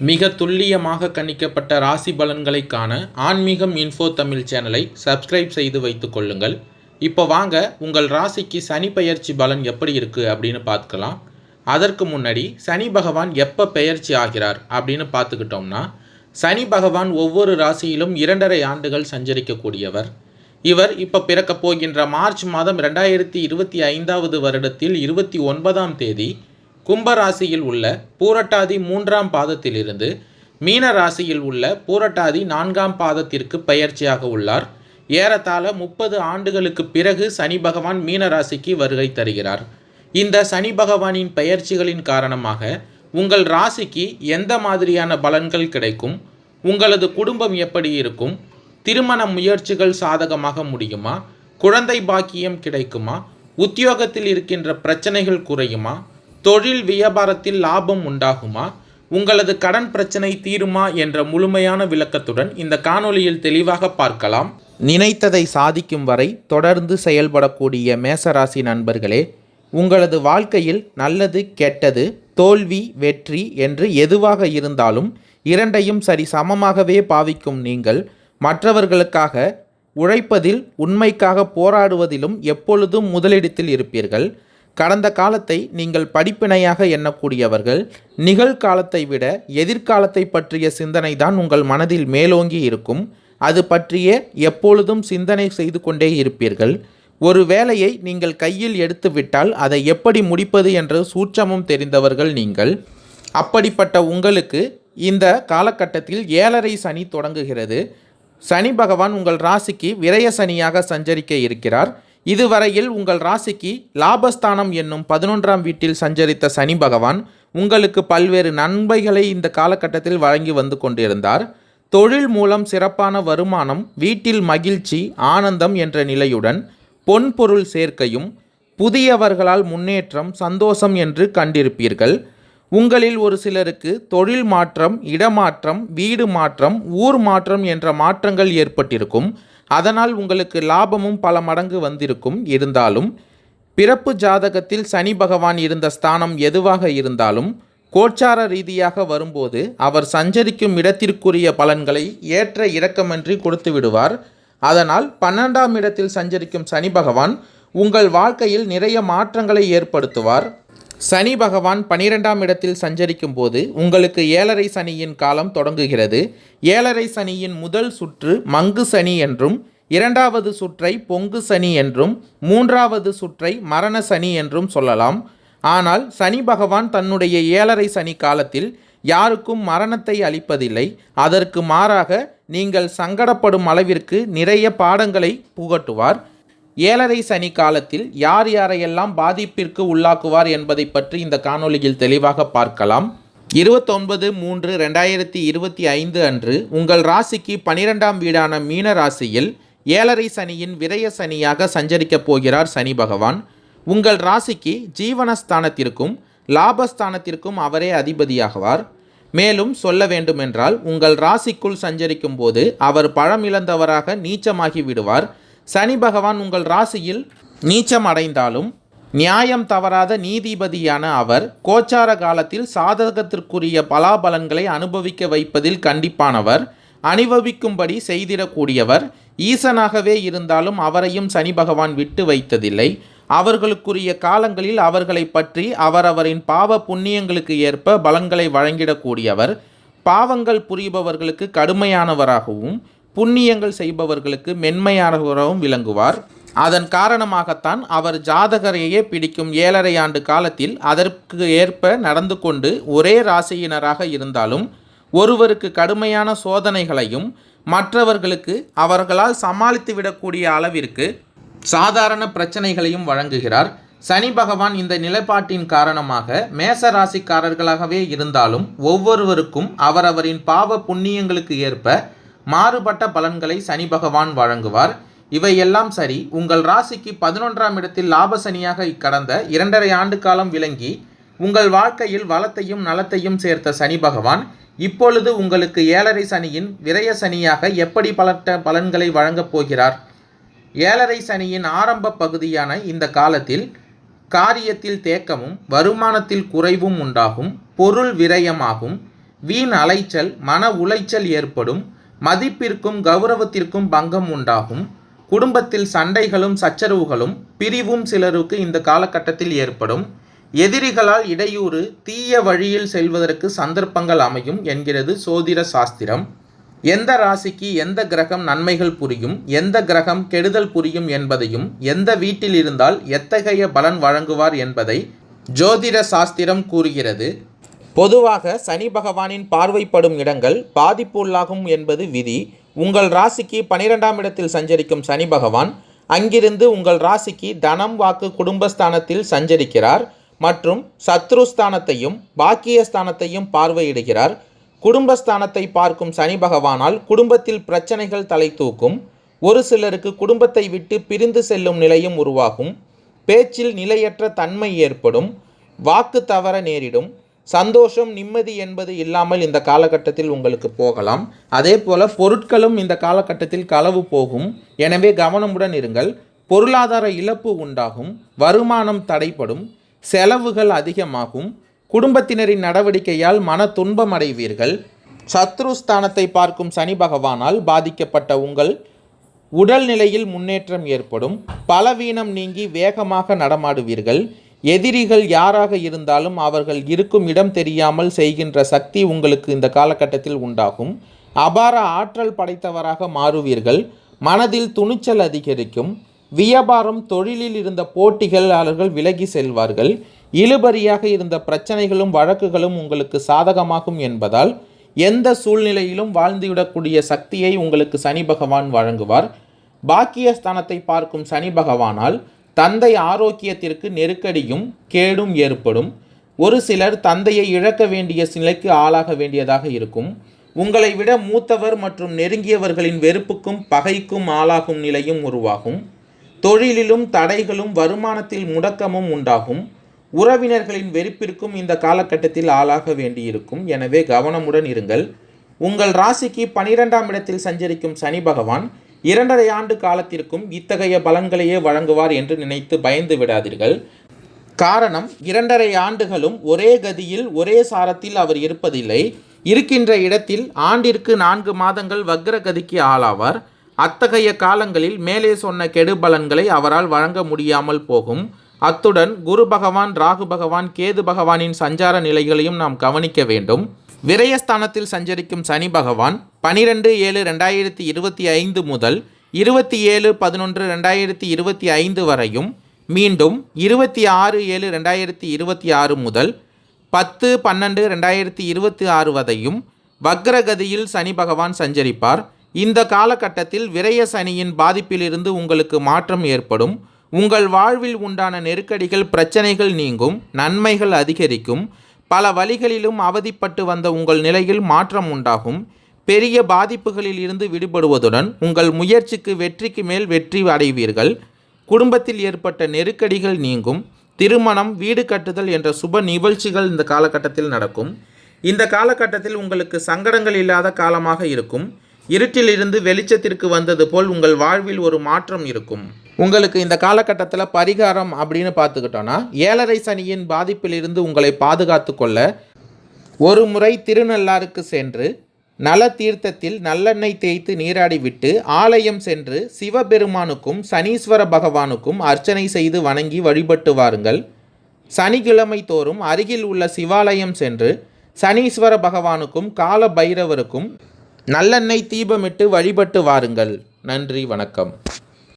மிக துல்லியமாக கணிக்கப்பட்ட ராசி பலன்களை காண ஆன்மீகம் இன்ஃபோ தமிழ் சேனலை சப்ஸ்கிரைப் செய்து வைத்துக் கொள்ளுங்கள். இப்போ வாங்க உங்கள் ராசிக்கு சனி பெயர்ச்சி பலன் எப்படி இருக்குது அப்படின்னு பார்த்துக்கலாம். அதற்கு முன்னாடி சனி பகவான் எப்போ பெயர்ச்சி ஆகிறார் அப்படின்னு பார்த்துக்கிட்டோம்னா சனி பகவான் ஒவ்வொரு ராசியிலும் இரண்டரை ஆண்டுகள் சஞ்சரிக்கக்கூடியவர். இவர் இப்போ பிறக்கப் போகின்ற மார்ச் மாதம் ரெண்டாயிரத்தி இருபத்தி ஐந்தாவது வருடத்தில் இருபத்தி ஒன்பதாம் தேதி கும்பராசியில் உள்ள பூரட்டாதி மூன்றாம் பாதத்திலிருந்து மீன ராசியில் உள்ள பூரட்டாதி நான்காம் பாதத்திற்கு பயிற்சியாக உள்ளார். ஏறத்தாழ முப்பது ஆண்டுகளுக்கு பிறகு சனி பகவான் மீன ராசிக்கு வருகை தருகிறார். இந்த சனி பகவானின் பெயர்ச்சிகளின் காரணமாக உங்கள் ராசிக்கு எந்த மாதிரியான பலன்கள் கிடைக்கும்? உங்களது குடும்பம் எப்படி இருக்கும்? திருமண முயற்சிகள் சாதகமாக முடியுமா? குழந்தை பாக்கியம் கிடைக்குமா? உத்தியோகத்தில் இருக்கின்ற பிரச்சனைகள் குறையுமா? தொழில் வியாபாரத்தில் லாபம் உண்டாகுமா? உங்களது கடன் பிரச்சனை தீருமா என்ற முழுமையான விளக்கத்துடன் இந்த காணொளியில் தெளிவாக பார்க்கலாம். நினைத்ததை சாதிக்கும் வரை தொடர்ந்து செயல்படக்கூடிய மேசராசி நண்பர்களே உங்களது வாழ்க்கையில் நல்லது கெட்டது தோல்வி வெற்றி என்று எதுவாக இருந்தாலும் இரண்டையும் சரி சமமாகவே பாவிக்கும் நீங்கள். மற்றவர்களுக்காக உழைப்பதில் உண்மைக்காக போராடுவதிலும் எப்பொழுதும் முதலிடத்தில் இருப்பீர்கள். கடந்த காலத்தை நீங்கள் படிப்பினையாக எண்ணக்கூடியவர்கள் நிகழ்காலத்தை விட எதிர்காலத்தை பற்றிய சிந்தனை தான் உங்கள் மனதில் மேலோங்கி இருக்கும். அது பற்றிய எப்பொழுதும் சிந்தனை செய்து கொண்டே இருப்பீர்கள். ஒரு வேலையை நீங்கள் கையில் எடுத்துவிட்டால் அதை எப்படி முடிப்பது என்ற சூட்சமும் தெரிந்தவர்கள் நீங்கள். அப்படிப்பட்ட உங்களுக்கு இந்த காலகட்டத்தில் ஏழரை சனி தொடங்குகிறது. சனி பகவான் உங்கள் ராசிக்கு விரய சனியாக சஞ்சரிக்க இருக்கிறார். இதுவரையில் உங்கள் ராசிக்கு லாபஸ்தானம் என்னும் பதினொன்றாம் வீட்டில் சஞ்சரித்த சனி பகவான் உங்களுக்கு பல்வேறு நன்மைகளை இந்த காலகட்டத்தில் வழங்கி வந்து கொண்டிருந்தார். தொழில் மூலம் சிறப்பான வருமானம் வீட்டில் மகிழ்ச்சி ஆனந்தம் என்ற நிலையுடன் பொன்பொருள் சேர்க்கையும் புதியவர்களால் முன்னேற்றம் சந்தோஷம் என்று கண்டிருப்பீர்கள். உங்களில் ஒரு சிலருக்கு தொழில் மாற்றம் இடமாற்றம் வீடு மாற்றம் ஊர் மாற்றம் என்ற மாற்றங்கள் ஏற்பட்டிருக்கும். அதனால் உங்களுக்கு லாபமும் பல மடங்கு வந்திருக்கும். இருந்தாலும் பிறப்பு ஜாதகத்தில் சனி பகவான் இருந்த ஸ்தானம் எதுவாக இருந்தாலும் கோச்சார ரீதியாக வரும்போது அவர் சஞ்சரிக்கும் இடத்திற்குரிய பலன்களை ஏற்ற இறக்கமின்றி கொடுத்து விடுவார். அதனால் பன்னெண்டாம் இடத்தில் சஞ்சரிக்கும் சனி பகவான் உங்கள் வாழ்க்கையில் நிறைய மாற்றங்களை ஏற்படுத்துவார். சனி பகவான் பனிரெண்டாம் இடத்தில் சஞ்சரிக்கும் போது உங்களுக்கு ஏழரை சனியின் காலம் தொடங்குகிறது. ஏழரை சனியின் முதல் சுற்று மங்கு சனி என்றும் இரண்டாவது சுற்றை பொங்கு சனி என்றும் மூன்றாவது சுற்றை மரண சனி என்றும் சொல்லலாம். ஆனால் சனி பகவான் தன்னுடைய ஏழரை சனி காலத்தில் யாருக்கும் மரணத்தை அளிப்பதில்லை. அதற்கு மாறாக நீங்கள் சங்கடப்படும் அளவிற்கு நிறைய பாடங்களை புகட்டுவார். ஏழரை சனி காலத்தில் யார் யாரையெல்லாம் பாதிப்பிற்கு உள்ளாக்குவார் என்பதை பற்றி இந்த காணொளியில் தெளிவாக பார்க்கலாம். இருபத்தொன்பது மூன்று ரெண்டாயிரத்தி இருபத்தி ஐந்து அன்று உங்கள் ராசிக்கு பனிரெண்டாம் வீடான மீன ராசியில் ஏழரை சனியின் விரய சனியாக சஞ்சரிக்கப் போகிறார் சனி பகவான். உங்கள் ராசிக்கு ஜீவனஸ்தானத்திற்கும் லாபஸ்தானத்திற்கும் அவரே அதிபதியாகுவார். மேலும் சொல்ல வேண்டுமென்றால் உங்கள் ராசிக்குள் சஞ்சரிக்கும் போது அவர் பழமிழந்தவராக நீச்சமாகி விடுவார். சனி பகவான் உங்கள் ராசியில் நீச்சம் அடைந்தாலும் நியாயம் தவறாத நீதிபதியான அவர் கோச்சார காலத்தில் சாதகத்திற்குரிய பலாபலன்களை அனுபவிக்க வைப்பதில் கண்டிப்பானவர். அனுபவிக்கும்படி செய்திடக்கூடியவர். ஈசனாகவே இருந்தாலும் அவரையும் சனி பகவான் விட்டு வைத்ததில்லை. அவர்களுக்குரிய காலங்களில் அவர்களை பற்றி அவரவரின் பாவ புண்ணியங்களுக்கு ஏற்ப பலன்களை வழங்கிடக்கூடியவர். பாவங்கள் புரிபவர்களுக்கு கடுமையானவராகவும் புண்ணியங்கள் செய்பவர்களுக்கு மென்மையானவராகவும் விளங்குவார். அதன் காரணமாகத்தான் அவர் ஜாதகரையே பிடிக்கும் ஏழரை ஆண்டு காலத்தில் அதற்கு ஏற்ப நடந்து கொண்டு ஒரே ராசியினராக இருந்தாலும் ஒருவருக்கு கடுமையான சோதனைகளையும் மற்றவர்களுக்கு அவர்களால் சமாளித்து விடக்கூடிய அளவிற்கு சாதாரண பிரச்சனைகளையும் வழங்குகிறார். சனி பகவான் இந்த நிலைப்பாட்டின் காரணமாக மேச ராசிக்காரர்களாகவே இருந்தாலும் ஒவ்வொருவருக்கும் அவரவரின் பாவ புண்ணியங்களுக்கு ஏற்ப மாறுபட்ட பலன்களை சனி பகவான் வழங்குவார். இவையெல்லாம் சரி உங்கள் ராசிக்கு பதினொன்றாம் இடத்தில் லாப சனியாக கடந்த இரண்டரை ஆண்டு காலம் விளங்கி உங்கள் வாழ்க்கையில் வளத்தையும் நலத்தையும் சேர்த்த சனி பகவான் இப்பொழுது உங்களுக்கு ஏழரை சனியின் விரய சனியாக எப்படி பலட்ட பலன்களை வழங்கப் போகிறார்? ஏழரை சனியின் ஆரம்ப பகுதியான இந்த காலத்தில் காரியத்தில் தேக்கமும் வருமானத்தில் குறைவும் உண்டாகும் பொருள் விரயமாகும் வீண் அலைச்சல் மன உளைச்சல் ஏற்படும் மதிப்பிற்கும் கௌரவத்திற்கும் பங்கம் உண்டாகும். குடும்பத்தில் சண்டைகளும் சச்சரவுகளும் பிரிவும் சிலருக்கு இந்த காலகட்டத்தில் ஏற்படும். எதிரிகளால் இடையூறு தீய வழியில் செல்வதற்கு சந்தர்ப்பங்கள் அமையும் என்கிறது சோதிட சாஸ்திரம். எந்த ராசிக்கு எந்த கிரகம் நன்மைகள் புரியும் எந்த கிரகம் கெடுதல் புரியும் என்பதையும் எந்த வீட்டில் இருந்தால் எத்தகைய பலன் வழங்குவார் என்பதை ஜோதிட சாஸ்திரம் கூறுகிறது. பொதுவாக சனி பகவானின் பார்வைப்படும் இடங்கள் பாதிப்புள்ளாகும் என்பது விதி. உங்கள் ராசிக்கு பனிரெண்டாம் இடத்தில் சஞ்சரிக்கும் சனி பகவான் அங்கிருந்து உங்கள் ராசிக்கு தனம் வாக்கு குடும்பஸ்தானத்தில் சஞ்சரிக்கிறார் மற்றும் சத்ருஸ்தானத்தையும் பாக்கியஸ்தானத்தையும் பார்வையிடுகிறார். குடும்பஸ்தானத்தை பார்க்கும் சனி பகவானால் குடும்பத்தில் பிரச்சனைகள் தலை தூக்கும். ஒரு சிலருக்கு குடும்பத்தை விட்டு பிரிந்து செல்லும் நிலையும் உருவாகும். பேச்சில் நிலையற்ற தன்மை ஏற்படும். வாக்கு தவற நேரிடும். சந்தோஷம் நிம்மதி என்பது இல்லாமல் இந்த காலகட்டத்தில் உங்களுக்கு போகலாம். அதே போல் பொருட்களும் இந்த காலகட்டத்தில் களவு போகும். எனவே கவனமுடன் இருங்கள். பொருளாதார இழப்பு உண்டாகும். வருமானம் தடைப்படும் செலவுகள் அதிகமாகும். குடும்பத்தினரின் நடவடிக்கையால் மன துன்பம் அடைவீர்கள். சத்ருஸ்தானத்தை பார்க்கும் சனி பகவானால் பாதிக்கப்பட்ட உங்கள் உடல்நிலையில் முன்னேற்றம் ஏற்படும். பலவீனம் நீங்கி வேகமாக நடமாடுவீர்கள். எதிரிகள் யாராக இருந்தாலும் அவர்கள் இருக்கும் இடம் தெரியாமல் செய்கின்ற சக்தி உங்களுக்கு இந்த காலகட்டத்தில் உண்டாகும். அபார ஆற்றல் படைத்தவராக மாறுவீர்கள். மனதில் துணிச்சல் அதிகரிக்கும். வியாபாரம் தொழிலில் இருந்த போட்டிகளாளர்கள் விலகி செல்வார்கள். இழுபறியாக இருந்த பிரச்சனைகளும் வழக்குகளும் உங்களுக்கு சாதகமாகும் என்பதால் எந்த சூழ்நிலையிலும் வாழ்ந்துவிடக்கூடிய சக்தியை உங்களுக்கு சனி பகவான் வழங்குவார். பாக்கியஸ்தானத்தை பார்க்கும் சனி பகவானால் தந்தை ஆரோக்கியத்திற்கு நெருக்கடியும் கேடும் ஏற்படும். ஒரு சிலர் தந்தையை இழக்க வேண்டிய நிலைக்கு ஆளாக வேண்டியதாக இருக்கும். உங்களை விட மூத்தவர் மற்றும் நெருங்கியவர்களின் வெறுப்புக்கும் பகைக்கும் ஆளாகும் நிலையும் உருவாகும். தொழிலிலும் தடைகளும் வருமானத்தில் முடக்கமும் உண்டாகும். உறவினர்களின் வெறுப்பிற்கும் இந்த காலகட்டத்தில் ஆளாக வேண்டியிருக்கும். எனவே கவனமுடன் இருங்கள். உங்கள் ராசிக்கு பனிரெண்டாம் இடத்தில் சஞ்சரிக்கும் சனி பகவான் இரண்டரை ஆண்டு காலத்திற்கும் இத்தகைய பலன்களையே வழங்குவார் என்று நினைத்து பயந்து விடாதீர்கள். காரணம் இரண்டரை ஆண்டுகளும் ஒரே கதியில் ஒரே சாரத்தில் அவர் இருப்பதில்லை. இருக்கின்ற இடத்தில் ஆண்டிற்கு நான்கு மாதங்கள் வக்ர கதிக்கு ஆளாவார். அத்தகைய காலங்களில் மேலே சொன்ன கெடுபலன்களை அவரால் வழங்க முடியாமல் போகும். அத்துடன் குரு பகவான் ராகு பகவான் கேது பகவானின் சஞ்சார நிலைகளையும் நாம் கவனிக்க வேண்டும். விரயஸ்தானத்தில் சஞ்சரிக்கும் சனி பகவான் பனிரெண்டு ஏழு ரெண்டாயிரத்தி இருபத்தி ஐந்து முதல் இருபத்தி ஏழு பதினொன்று ரெண்டாயிரத்தி இருபத்தி ஐந்து வரையும் மீண்டும் இருபத்தி ஆறு ஏழு ரெண்டாயிரத்தி இருபத்தி ஆறு முதல் பத்து பன்னெண்டு ரெண்டாயிரத்தி இருபத்தி ஆறு வரையும் வக்ரகதியில் சனி பகவான் சஞ்சரிப்பார். இந்த காலகட்டத்தில் விரய சனியின் பாதிப்பிலிருந்து உங்களுக்கு மாற்றம் ஏற்படும். உங்கள் வாழ்வில் உண்டான நெருக்கடிகள் பிரச்சனைகள் நீங்கும். நன்மைகள் அதிகரிக்கும். பல வழிகளிலும் அவதிப்பட்டு வந்த உங்கள் நிலையில் மாற்றம் உண்டாகும். பெரிய பாதிப்புகளில் இருந்து விடுபடுவதுடன் உங்கள் முயற்சிக்கு வெற்றிக்கு மேல் வெற்றி அடைவீர்கள். குடும்பத்தில் ஏற்பட்ட நெருக்கடிகள் நீங்கும். திருமணம் வீடு கட்டுதல் என்ற சுப நிகழ்ச்சிகள் இந்த காலகட்டத்தில் நடக்கும். இந்த காலகட்டத்தில் உங்களுக்கு சங்கடங்கள் இல்லாத காலமாக இருக்கும். இருட்டிலிருந்து வெளிச்சத்திற்கு வந்தது போல் உங்கள் வாழ்வில் ஒரு மாற்றம் இருக்கும். உங்களுக்கு இந்த காலகட்டத்தில் பரிகாரம் அப்படின்னு பார்த்துக்கிட்டோன்னா ஏழரை சனியின் பாதிப்பிலிருந்து உங்களை பாதுகாத்து கொள்ள ஒரு முறை திருநள்ளாருக்கு சென்று நல தீர்த்தத்தில் நல்லெண்ணெய் தேய்த்து நீராடிவிட்டு ஆலயம் சென்று சிவபெருமானுக்கும் சனீஸ்வர பகவானுக்கும் அர்ச்சனை செய்து வணங்கி வழிபட்டு வாருங்கள். சனிக்கிழமை தோறும் அருகில் உள்ள சிவாலயம் சென்று சனீஸ்வர பகவானுக்கும் கால பைரவருக்கும் நல்லெண்ணெய் தீபமிட்டு வழிபட்டு வாருங்கள். நன்றி வணக்கம்.